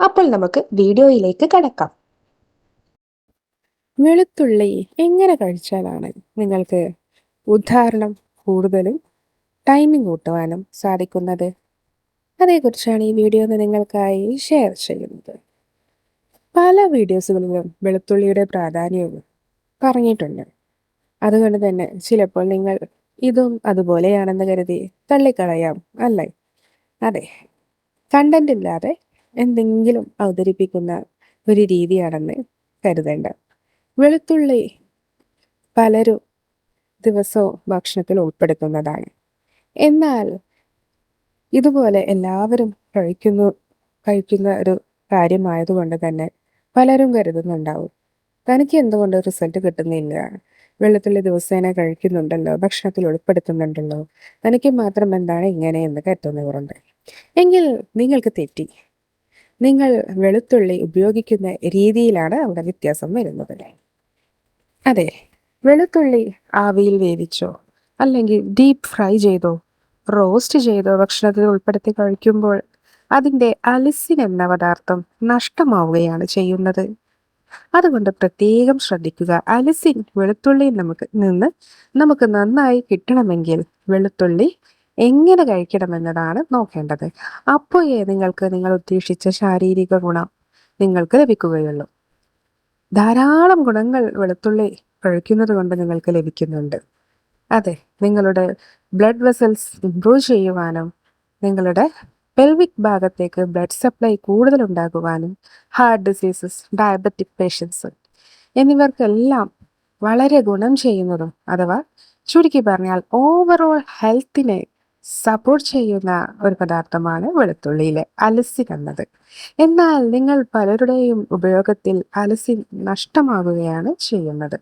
അപ്പോൾ നമുക്ക് വീഡിയോയിലേക്ക് കടക്കാം. വെളുത്തുള്ളി എങ്ങനെ കഴിച്ചാലാണ് നിങ്ങൾക്ക് ഉദാഹരണം കൂടുതലും ടൈമിംഗ് കൂട്ടുവാനും സാധിക്കുന്നത്? അതേക്കുറിച്ചാണ് ഈ വീഡിയോ നിങ്ങൾക്കായി ഷെയർ ചെയ്യുന്നത്. പല വീഡിയോസുകളിലും വെളുത്തുള്ളിയുടെ പ്രാധാന്യവും പറഞ്ഞിട്ടുണ്ട്. അതുകൊണ്ട് തന്നെ ചിലപ്പോൾ നിങ്ങൾ ഇതും അതുപോലെയാണെന്ന് കരുതി തള്ളിക്കളയാം അല്ലേ? അതെ. കണ്ടന്റ് ഇല്ലാതെ എന്തെങ്കിലും അവതരിപ്പിക്കുന്ന ഒരു രീതിയാണെന്ന് കരുതേണ്ട. വെളുത്തുള്ളി പലരും ദിവസവും ഭക്ഷണത്തിൽ ഉൾപ്പെടുത്തുന്നതാണ്. എന്നാൽ ഇതുപോലെ എല്ലാവരും കഴിക്കുന്നു കഴിക്കുന്ന ഒരു കാര്യമായതുകൊണ്ട് തന്നെ പലരും കരുതുന്നുണ്ടാവും. തനിക്ക് എന്തുകൊണ്ട് റിസൾട്ട് കിട്ടുന്നില്ല? വെള്ളത്തിലെ ദിവസേന കഴിക്കുന്നുണ്ടല്ലോ ഭക്ഷണത്തിൽ ഉൾപ്പെടുത്തുന്നുണ്ടല്ലോ. തനിക്ക് മാത്രം എന്താണ് ഇങ്ങനെ എന്ന് കരുതുന്നവരുണ്ട്. എങ്കിൽ നിങ്ങൾക്ക് തെറ്റി. നിങ്ങൾ വെളുത്തുള്ളി ഉപയോഗിക്കുന്ന രീതിയിലാണ് അവിടെ വ്യത്യാസം വരുന്നത് അതെ. വെളുത്തുള്ളി ആവിയിൽ വേവിച്ചോ അല്ലെങ്കിൽ ഡീപ്പ് ഫ്രൈ ചെയ്തോ റോസ്റ്റ് ചെയ്തോ ഭക്ഷണത്തിൽ ഉൾപ്പെടുത്തി കഴിക്കുമ്പോൾ അതിന്റെ അലിസിൻ എന്ന പദാർത്ഥം നഷ്ടമാവുകയാണ് ചെയ്യുന്നത്. അതുകൊണ്ട് പ്രത്യേകം ശ്രദ്ധിക്കുക. അലിസിൻ വെളുത്തുള്ളിയിൽ നമുക്ക് നിന്ന് നമുക്ക് നന്നായി കിട്ടണമെങ്കിൽ വെളുത്തുള്ളി എങ്ങനെ കഴിക്കണമെന്നതാണ് നോക്കേണ്ടത്. അപ്പോഴേ നിങ്ങൾക്ക് നിങ്ങൾ ഉദ്ദേശിച്ച ശാരീരിക ഗുണം നിങ്ങൾക്ക് ലഭിക്കുകയുള്ളൂ. ധാരാളം ഗുണങ്ങൾ വെളുത്തുള്ളി കഴിക്കുന്നത് കൊണ്ട് നിങ്ങൾക്ക് ലഭിക്കുന്നുണ്ട്. അതെ നിങ്ങളുടെ ബ്ലഡ് വെസൽസ് ഇംപ്രൂവ് ചെയ്യുവാനും നിങ്ങളുടെ പെൽവിക് ഭാഗത്തേക്ക് ബ്ലഡ് സപ്ലൈ കൂടുതൽ ഉണ്ടാകുവാനും ഹാർട്ട് ഡിസീസസ് ഡയബറ്റിക് പേഷ്യൻസ് എന്നിവർക്കെല്ലാം വളരെ ഗുണം ചെയ്യുന്നതും അഥവാ ചുരുക്കി പറഞ്ഞാൽ ഓവറോൾ ഹെൽത്തിനെ സപ്പോർട്ട് ചെയ്യുന്ന ഒരു പദാർത്ഥമാണ് വെളുത്തുള്ളിയിലെ അലസി എന്നത്. എന്നാൽ നിങ്ങൾ പലരുടെയും ഉപയോഗത്തിൽ അലസി നഷ്ടമാകുകയാണ് ചെയ്യുന്നത്.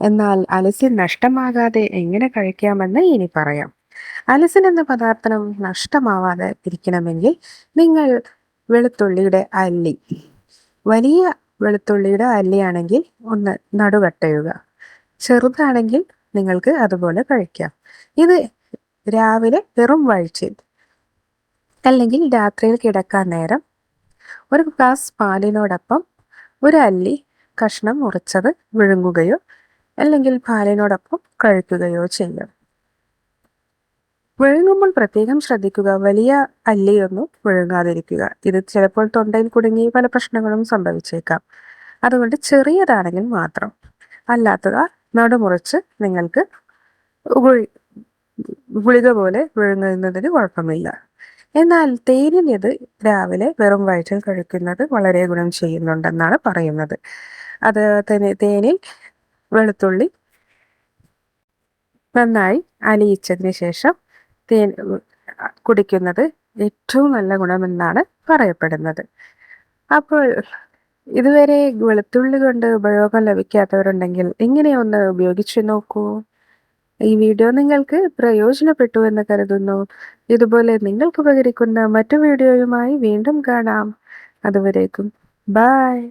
എന്നാൽ അലസി നഷ്ടമാകാതെ എങ്ങനെ കഴിക്കാമെന്ന് ഇനി പറയാം. അലസിൻ എന്ന പദാർത്ഥം നഷ്ടമാവാതെ ഇരിക്കണമെങ്കിൽ നിങ്ങൾ വെളുത്തുള്ളിയുടെ അല്ലി വലിയ വെളുത്തുള്ളിയുടെ അല്ലിയാണെങ്കിൽ ഒന്ന് നടുവട്ടയുക. ചെറുതാണെങ്കിൽ നിങ്ങൾക്ക് അതുപോലെ കഴിക്കാം. ഇത് രാവിലെ വെറും വഴിച്ചിൽ. അല്ലെങ്കിൽ രാത്രിയിൽ കിടക്കാൻ നേരം. ഒരു ഗ്ലാസ് പാലിനോടൊപ്പം ഒരു അല്ലി കഷ്ണം മുറിച്ചത് വിഴുങ്ങുകയോ അല്ലെങ്കിൽ പാലിനോടൊപ്പം കഴിക്കുകയോ ചെയ്യും. വിഴുങ്ങുമ്പോൾ പ്രത്യേകം ശ്രദ്ധിക്കുക. വലിയ അല്ലിയൊന്നും വിഴുങ്ങാതിരിക്കുക. ഇത് ചിലപ്പോൾ തൊണ്ടയിൽ കുടുങ്ങി പല പ്രശ്നങ്ങളും സംഭവിച്ചേക്കാം. അതുകൊണ്ട് ചെറിയതാണെങ്കിൽ മാത്രം. അല്ലാത്തത് നടുമുറിച്ച് നിങ്ങൾക്ക് ഗുളിക പോലെ വിഴുങ്ങുന്നതിന് കുഴപ്പമില്ല. എന്നാൽ തേനിനത് രാവിലെ വെറും വയറ്റിൽ കഴിക്കുന്നത് വളരെ ഗുണം ചെയ്യുന്നുണ്ടെന്നാണ് പറയുന്നത്. അത് തേനിൽ വെളുത്തുള്ളി നന്നായി അലിയിച്ചതിന് ശേഷം തേൻ കുടിക്കുന്നത് ഏറ്റവും നല്ല ഗുണമെന്നാണ് പറയപ്പെടുന്നത്. അപ്പോൾ ഇതുവരെ വെളുത്തുള്ളി കൊണ്ട് ഉപയോഗം ലഭിക്കാത്തവരുണ്ടെങ്കിൽ ഇങ്ങനെ ഒന്ന് ഉപയോഗിച്ചു നോക്കൂ. ഈ വീഡിയോ നിങ്ങൾക്ക് പ്രയോജനപ്പെട്ടു എന്ന് കരുതുന്നു. ഇതുപോലെ നിങ്ങൾക്ക് ഉപകരിക്കുന്ന മറ്റു വീഡിയോയുമായി വീണ്ടും കാണാം. അതുവരേക്കും. ബായ്